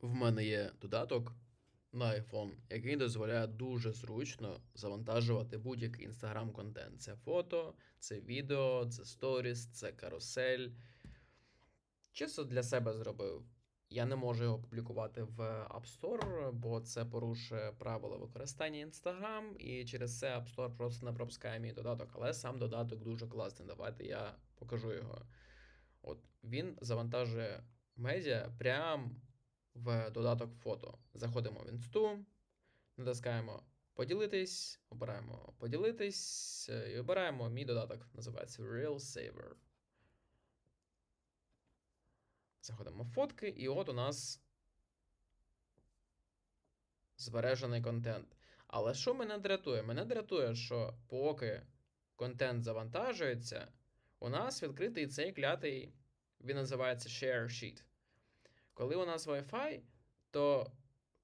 В мене є додаток на iPhone, який дозволяє дуже зручно завантажувати будь-який інстаграм контент. Це фото, це відео, це сторіс, це карусель. Чисто для себе зробив. Я не можу його публікувати в App Store, бо це порушує правила використання Instagram, і через це App Store просто не пропускає мій додаток. Але сам додаток дуже класний. Давайте я покажу його. От він завантажує медіа прямо в додаток фото. Заходимо в інсту, натискаємо поділитись, обираємо поділитись і обираємо мій додаток. Називається Real Saver. Заходимо в фотки, і от у нас збережений контент. Але що мене дратує? Мене дратує, що поки контент завантажується, у нас відкритий цей клятий, він називається Share Sheet. Коли у нас Wi-Fi, то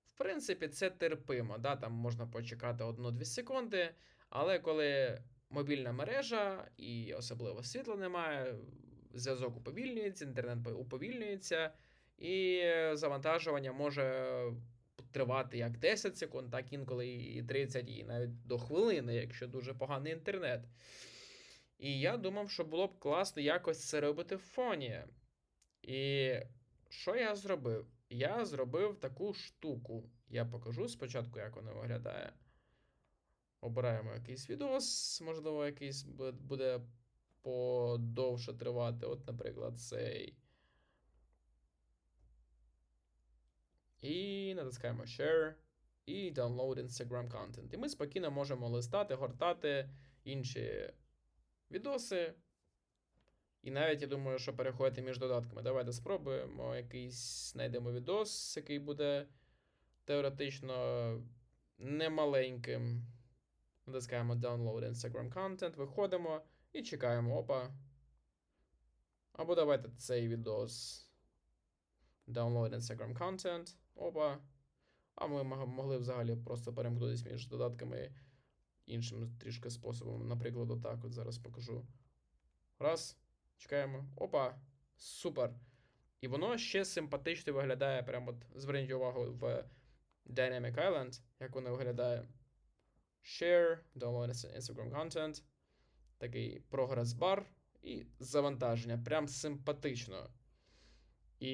в принципі це терпимо. Да? Там можна почекати 1-2 секунди, але коли мобільна мережа і особливо світла немає, зв'язок уповільнюється, інтернет уповільнюється, і завантажування може тривати як 10 секунд, так інколи і 30, і навіть до хвилини, якщо дуже поганий інтернет. І я думав, що було б класно якось це робити в фоні. І що я зробив? Я зробив таку штуку. Я покажу спочатку, як воно виглядає. Обираємо якийсь відос, можливо, якийсь буде подовше тривати. От, наприклад, цей. І натискаємо Share і Download Instagram Content. І ми спокійно можемо листати, гортати інші відоси. І навіть я думаю, що переходити між додатками. Давайте спробуємо якийсь знайдемо відос, який буде теоретично немаленьким. Натискаємо Download Instagram Content, виходимо і чекаємо. Опа. Або давайте цей відос. Download Instagram Content. Опа. А ми могли взагалі просто перемкнутися між додатками іншим трішки способом. Наприклад, отак от зараз покажу. Раз. Чекаємо. Опа. Супер. І воно ще симпатично виглядає. Прямо от зверніть увагу в Dynamic Island, як воно виглядає. Share, download Instagram content. Такий прогрес-бар і завантаження. Прям симпатично. І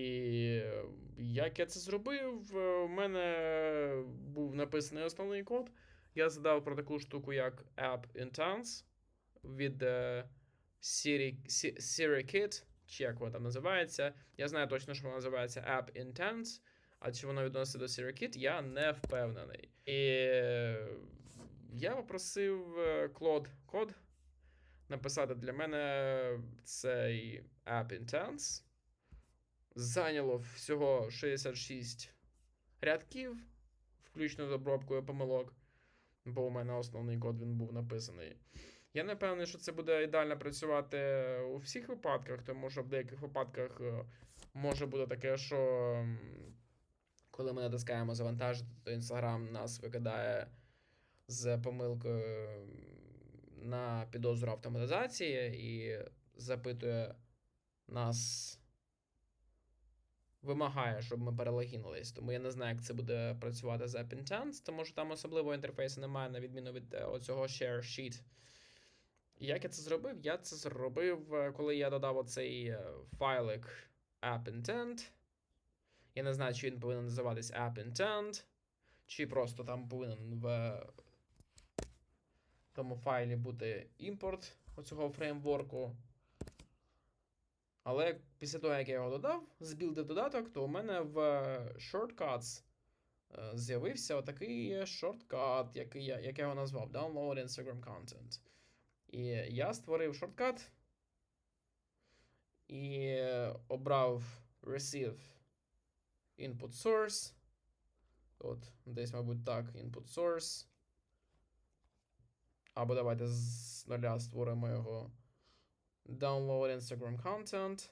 як я це зробив, у мене був написаний основний код. Я задав про таку штуку, як App Intense від е, SiriKit, чи як воно там називається. Я знаю точно, що воно називається App Intense, а чи воно відноситься до SiriKit, я не впевнений. І я попросив е, Claude код написати для мене цей App Intense. Зайняло всього 66 рядків, включно з обробкою помилок, бо у мене основний код він був написаний. Я не певний, що це буде ідеально працювати у всіх випадках, тому що в деяких випадках е, може бути таке, що коли ми натискаємо завантажити, то Instagram нас викидає з помилкою на підозру автоматизації і запитує нас. Вимагає, щоб ми перелогінились, тому я не знаю, як це буде працювати з App Intense, тому що там особливого інтерфейсу немає, на відміну від е, оцього Share Sheet. Як я це зробив? Я це зробив, е, коли я додав оцей е, файлик App Intent. Я не знаю, чи він повинен називатись App Intent, чи просто там повинен в тому файлі бути імпорт оцього фреймворку. Але після того, як я його додав, збілдив додаток, то у мене в Shortcuts е, з'явився отакий шорткат, який я, як я його назвав Download Instagram Content. І я створив шорткат і обрав Receive Input Source. От, десь, мабуть, так, Input Source. Або давайте з нуля створимо його. Download Instagram Content.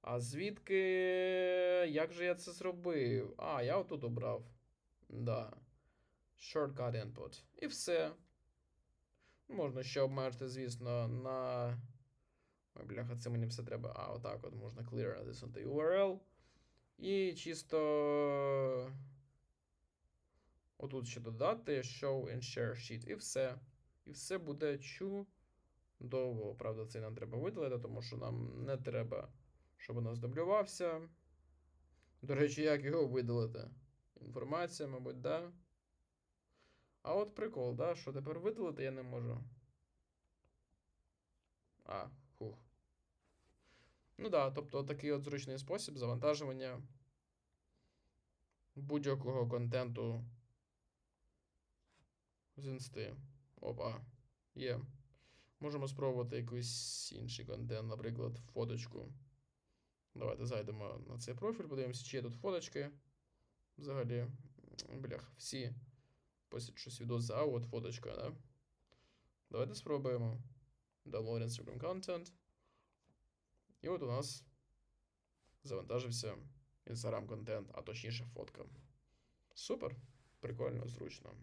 А звідки. Як же я це зробив? А, я отут обрав. Да. Shortcut input. І все. Можна ще обмежити, звісно, на. Ой, бляха, це мені все треба. А, отак от можна clear the URL. І чисто. Отут ще додати show and share sheet. І все. І все буде чудово. Правда, це нам треба видалити, тому що нам не треба, щоб у нас дублювався. До речі, як його видалити? Інформація, мабуть, да. А от прикол, да, що тепер видалити я не можу. А, хух. Ну да, тобто такий от зручний спосіб завантажування будь-якого контенту з інсти. Опа, є. Можемо спробувати якийсь інший контент, наприклад, фоточку. Давайте зайдемо на цей профіль, подивимося, чи є тут фоточки. Взагалі, блях, всі постять щось відос, а от фоточка, да? Давайте спробуємо. Download Instagram content. І от у нас завантажився Instagram контент, а точніше фотка. Супер. Прикольно, зручно.